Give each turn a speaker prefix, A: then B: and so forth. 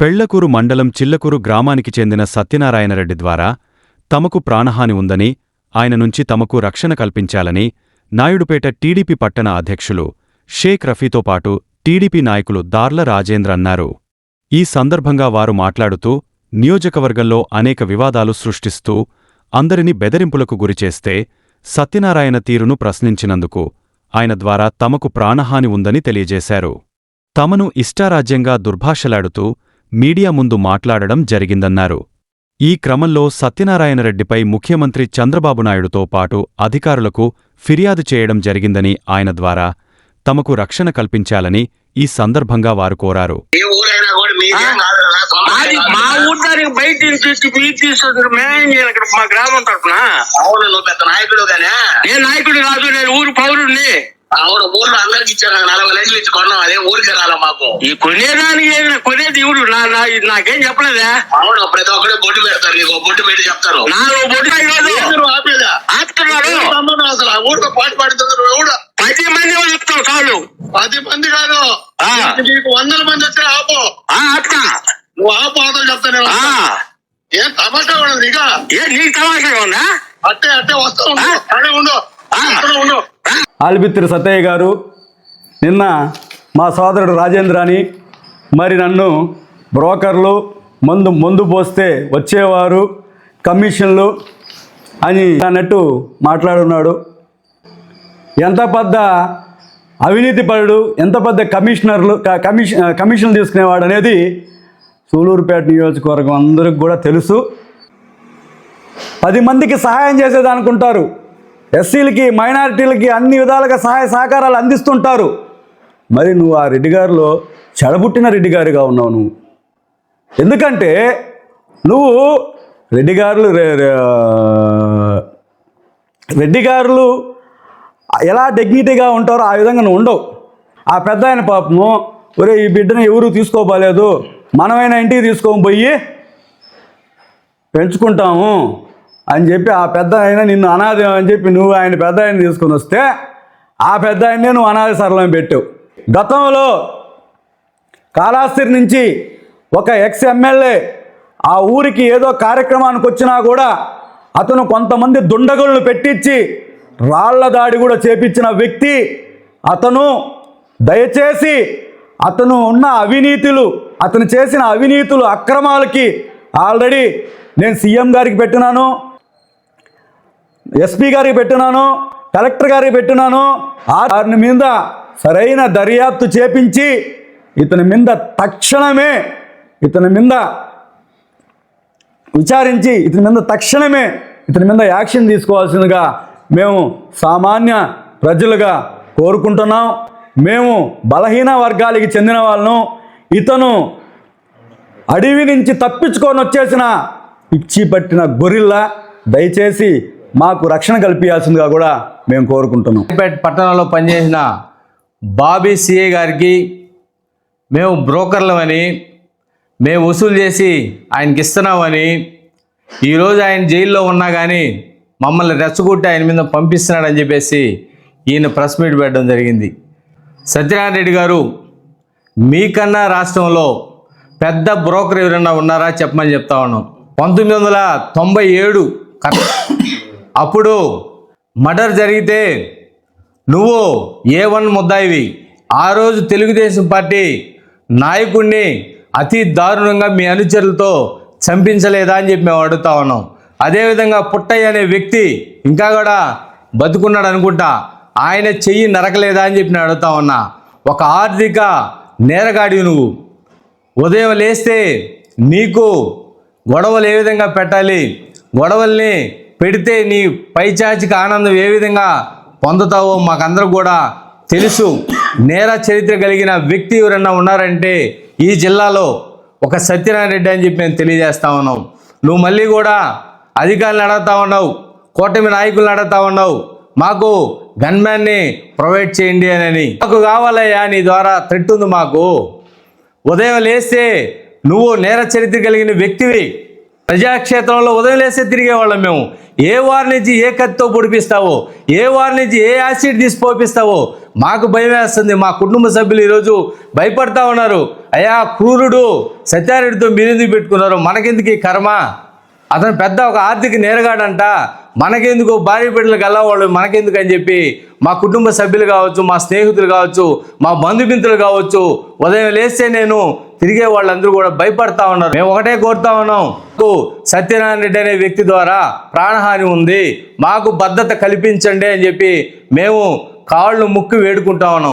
A: పెళ్ళకూరు మండలం చిల్లకూరు గ్రామానికి చెందిన సత్యనారాయణరెడ్డి ద్వారా తమకు ప్రాణహాని ఉందని ఆయన నుంచి తమకు రక్షణ కల్పించాలని నాయుడుపేట టీడీపీ పట్టణ అధ్యక్షులు షేక్ రఫీతో పాటు టీడీపీ నాయకులు దార్ల రాజేంద్ర అన్నారు. ఈ సందర్భంగా వారు మాట్లాడుతూ నియోజకవర్గంలో అనేక వివాదాలు సృష్టిస్తూ అందరినీ బెదిరింపులకు గురిచేస్తే సత్యనారాయణ తీరును ప్రశ్నించినందుకు ఆయన ద్వారా తమకు ప్రాణహాని ఉందని తెలియజేశారు. తమను ఇష్టారాజ్యంగా దుర్భాషలాడుతూ మీడియా ముందు మాట్లాడడం జరిగిందన్నారు. ఈ క్రమంలో సత్యనారాయణరెడ్డిపై ముఖ్యమంత్రి చంద్రబాబు నాయుడుతో పాటు అధికారులకు ఫిర్యాదు చేయడం జరిగిందని ఆయన ద్వారా తమకు రక్షణ కల్పించాలని ఈ సందర్భంగా వారు కోరారు.
B: మా బయట మేమేం చేయాలి ఇక్కడ మా గ్రామం తరఫున
C: అవును నువ్వు పెద్ద నాయకుడు గానే.
B: నేను నాయకుడు కాదు నేను ఊరు పౌరుడిని.
C: అవును ఊర్లో అందరికి ఇచ్చారు. నలభై లక్షలు ఇచ్చి కొన్నాం. అదే ఊరికి రాలా మాకు.
B: ఈ కొనేదానికి ఏదైనా కొనేది ఇవుడు నా నా- నాకేం చెప్పలేదా?
C: అవును ప్రతి ఒక్కరు బొట్టు పెడతారు. నీకు బొట్టు పెట్టి చెప్తారు
B: నాలుగు బొట్టు కాదు
C: ఆపేదా?
B: ఆపుతున్నారు
C: సంబంధం అసలు? ఆ ఊరితో పాటు పడుతున్నారు ఊడ
B: పది మంది చెప్తావు చాలు
C: పది మంది కాదు. నీకు వందల మంది వచ్చి ఆపు.
B: ఆ, ఆపుతా.
C: నువ్వు ఆపు అవతలు చెప్తాను ఏం తమాషా ఉండదు నీక?
B: ఏ నీకు తమాషగా ఉందా?
C: అట్టే అట్టే వస్తా ఉండు. అడే ఉండు.
D: ఆల్బిత్రి సత్తయ్య గారు నిన్న మా సోదరుడు రాజేంద్ర అని మరి నన్ను బ్రోకర్లు మందు మందు పోస్తే వచ్చేవారు కమిషన్లు అని అన్నట్టు మాట్లాడున్నాడు. ఎంత పెద్ద అవినీతి పరుడు ఎంత పెద్ద కమిషనర్లు కమిషన్ కమిషన్ తీసుకునేవాడు అనేది సూలూరుపేట నియోజకవర్గం అందరికి కూడా తెలుసు. పది మందికి సహాయం చేసేది అనుకుంటారు ఎస్సీలకి మైనారిటీలకి అన్ని విధాలుగా సహాయ సహకారాలు అందిస్తుంటారు. మరి నువ్వు ఆ రెడ్డి గారిలో చెడబుట్టిన రెడ్డి గారిగా ఉన్నావు నువ్వు. ఎందుకంటే నువ్వు రెడ్డి గారులు రే- రెడ్డి గారులు ఎలా డిగ్నిటీగా ఉంటారో ఆ విధంగా నువ్వు ఉండవు. ఆ పెద్ద ఆయన పాపము ఒరే ఈ బిడ్డను ఎవరు తీసుకోపోలేదు మనమైనా ఇంటికి తీసుకొని పోయి పెంచుకుంటాము. అని చెప్పి ఆ పెద్ద ఆయన నిన్ను అనాథ అని చెప్పి నువ్వు ఆయన పెద్ద ఆయన తీసుకొని వస్తే ఆ పెద్ద ఆయన్నే నువ్వు అనాథ సరళం పెట్టావు గతంలో కాళాస్తి నుంచి ఒక ఎక్స్ ఎమ్మెల్యే ఆ ఊరికి ఏదో కార్యక్రమానికి వచ్చినా కూడా అతను కొంతమంది దుండగులను పెట్టించి రాళ్ళ దాడి కూడా చేపించిన వ్యక్తి అతను. దయచేసి అతను ఉన్న అవినీతులు అతను చేసిన అవినీతులు అక్రమాలకి ఆల్రెడీ నేను సీఎం గారికి పెట్టినాను. ఎస్పీ గారికి పెట్టినాను కలెక్టర్ గారికి పెట్టినాను వారిని మీద సరైన దర్యాప్తు చేపించి ఇతని మీద తక్షణమే ఇతని మీద విచారించి ఇతని మీద తక్షణమే ఇతని మీద యాక్షన్ తీసుకోవాల్సిందిగా మేము సామాన్య ప్రజలుగా కోరుకుంటున్నాం. మేము బలహీన వర్గాలకి చెందిన వాళ్ళను ఇతను అడవి నుంచి తప్పించుకొని వచ్చేసిన పిచ్చి పట్టిన గొరిల్లా దయచేసి మాకు రక్షణ కల్పించాల్సిందిగా కూడా మేము కోరుకుంటున్నాం.
E: పేట పట్టణంలో పనిచేసిన బాబీ సిఏ గారికి మేము బ్రోకర్లమని మేము వసూలు చేసి ఆయనకి ఇస్తున్నామని ఈరోజు ఆయన జైల్లో ఉన్నా కానీ మమ్మల్ని రెచ్చగొట్టి ఆయన మీద పంపిస్తున్నాడని చెప్పేసి ఈయన ప్రెస్ మీట్ పెట్టడం జరిగింది. సత్యనారాయణ రెడ్డి గారు మీకన్నా రాష్ట్రంలో పెద్ద బ్రోకర్ ఎవరైనా ఉన్నారా చెప్పమని చెప్తా ఉన్నాం. పంతొమ్మిది వందల తొంభై ఏడు అప్పుడు మర్డర్ జరిగితే నువ్వు ఏ వన్ ముద్దాయివి. ఆ రోజు తెలుగుదేశం పార్టీ నాయకుడిని అతి దారుణంగా మీ అనుచరులతో చంపించలేదా అని చెప్పి మేము అడుగుతా ఉన్నాం. అదేవిధంగా పుట్టయ్య అనే వ్యక్తి ఇంకా కూడా బతుకున్నాడు అనుకుంటా. ఆయన చెయ్యి నరకలేదా అని చెప్పి నేను అడుగుతా ఉన్నా. ఒక ఆర్థిక నేరగాడివి నువ్వు. ఉదయం లేస్తే నీకు గొడవలు ఏ విధంగా పెట్టాలి? గొడవల్ని పెడితే నీ పైచాచిక ఆనందం ఏ విధంగా పొందుతావో మాకందరూ కూడా తెలుసు. నేర చరిత్ర కలిగిన వ్యక్తి ఎవరన్నా ఉన్నారంటే ఈ జిల్లాలో ఒక సత్యనారాయణ రెడ్డి అని చెప్పి మేము తెలియజేస్తా ఉన్నాం. నువ్వు మళ్ళీ కూడా అధికారులను అడుగుతా ఉన్నావు కూటమి నాయకులను అడుగుతా ఉన్నావు. మాకు గన్మ్యాన్ని ప్రొవైడ్ చేయండి అని మాకు కావాలయ్యా నీ ద్వారా థ్రెట్ ఉంది మాకు. ఉదయం లేస్తే నువ్వు నేర చరిత్ర కలిగిన వ్యక్తివి. ప్రజాక్షేత్రంలో ఉదయం లేస్తే తిరిగేవాళ్ళం మేము. ఏ వారి నుంచి ఏ కత్తితో పొడిపిస్తావో ఏ వారి నుంచి ఏ యాసిడ్ తీసి పోపిస్తావో మాకు భయం వేస్తుంది. మా కుటుంబ సభ్యులు ఈరోజు భయపడతా ఉన్నారు. అయ్యా క్రూరుడు సత్యారెడ్డితో మీరెందుకు పెట్టుకున్నారు మనకెందుకు ఈ కర్మ? అతను పెద్ద ఒక ఆర్థిక నేరగాడంట. మనకెందుకు భార్య బిడ్డలు గల్లవాళ్ళు మనకెందుకు అని చెప్పి మా కుటుంబ సభ్యులు కావచ్చు మా స్నేహితులు కావచ్చు మా బంధుమిత్రులు కావచ్చు ఉదయం లేస్తే నేను తిరిగే వాళ్ళందరూ కూడా భయపడతా ఉన్నారు. మేము ఒకటే కోరుతా ఉన్నాం. సత్యనారాయణ రెడ్డి అనే వ్యక్తి ద్వారా ప్రాణహాని ఉంది. మాకు భద్రత కల్పించండి అని చెప్పి మేము కాళ్ళు ముక్కు వేడుకుంటా ఉన్నాం.